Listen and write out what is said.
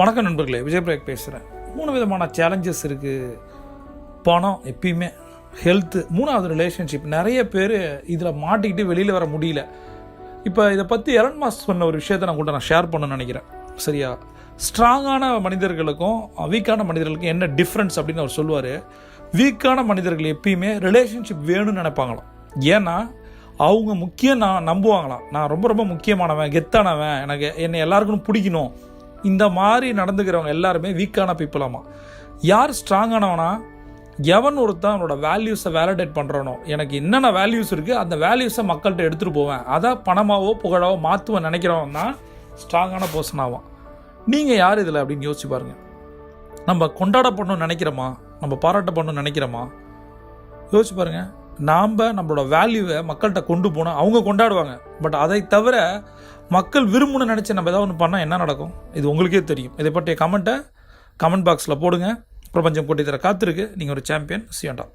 வணக்கம் நண்பர்களே விஜய் பிரேக் பேசுகிறேன் மூணு விதமான சேலஞ்சஸ் இருக்குது பணம் எப்பயுமே. ஹெல்த்து மூணாவது ரிலேஷன்ஷிப் நிறைய பேர் இதில் மாட்டிக்கிட்டு வெளியில் வர முடியல. இப்போ இதை பற்றி எலன் மாஸ் சொன்ன ஒரு விஷயத்தை நான் கூட நான் ஷேர் பண்ணணும்னு நினைக்கிறேன். சரியா? ஸ்ட்ராங்கான மனிதர்களுக்கும் வீக்கான மனிதர்களுக்கும் என்ன டிஃப்ரென்ஸ் அப்படின்னு அவர் சொல்லுவார். வீக்கான மனிதர்கள் எப்பயுமே ரிலேஷன்ஷிப் வேணும்னு நினைப்பாங்களாம். ஏன்னா அவங்க முக்கியம் நான் நம்புவாங்களாம். நான் ரொம்ப ரொம்ப முக்கியமானவன் கெத்தானவன். எனக்கு என்னை எல்லாருக்கும் பிடிக்கணும். இந்த மாதிரி நடந்துக்கிறவங்க எல்லாருமே வீக்கான பீப்புளாமா யார் ஸ்ட்ராங்கானவனா எவன் ஒருத்தன் அவனோட வேல்யூஸை வேலிடேட் பண்ணுறானோ எனக்கு என்னென்ன வேல்யூஸ் இருக்குது அந்த வேல்யூஸை மக்கள்கிட்ட எடுத்துகிட்டு போவேன். அதை பணமாவோ புகழாவோ மாற்றுவேன் நினைக்கிறவன் தான் ஸ்ட்ராங்கான பர்சன் ஆவான். நீங்கள் யார் இதில் அப்படின்னு யோசிச்சு பாருங்கள் நம்ம கொண்டாடப்படணும்னு நினைக்கிறோமா? நம்ம பாராட்டப்படணும்னு நினைக்கிறோமா? யோசிச்சு பாருங்கள் நாம் நம்மளோட வேல்யூவை மக்கள்கிட்ட கொண்டு போனால் அவங்க கொண்டாடுவாங்க. பட் அதை தவிர மக்கள் விரும்பணும்னு நினச்சி நம்ம ஏதாவது ஒன்று பண்ணால் என்ன நடக்கும்? இது உங்களுக்கே தெரியும். இதை பற்றிய கமெண்ட்டை கமெண்ட் பாக்ஸில் போடுங்க. பிரபஞ்சம் போட்டி தர காத்திருக்கு. நீங்கள் ஒரு சாம்பியன் சியண்டா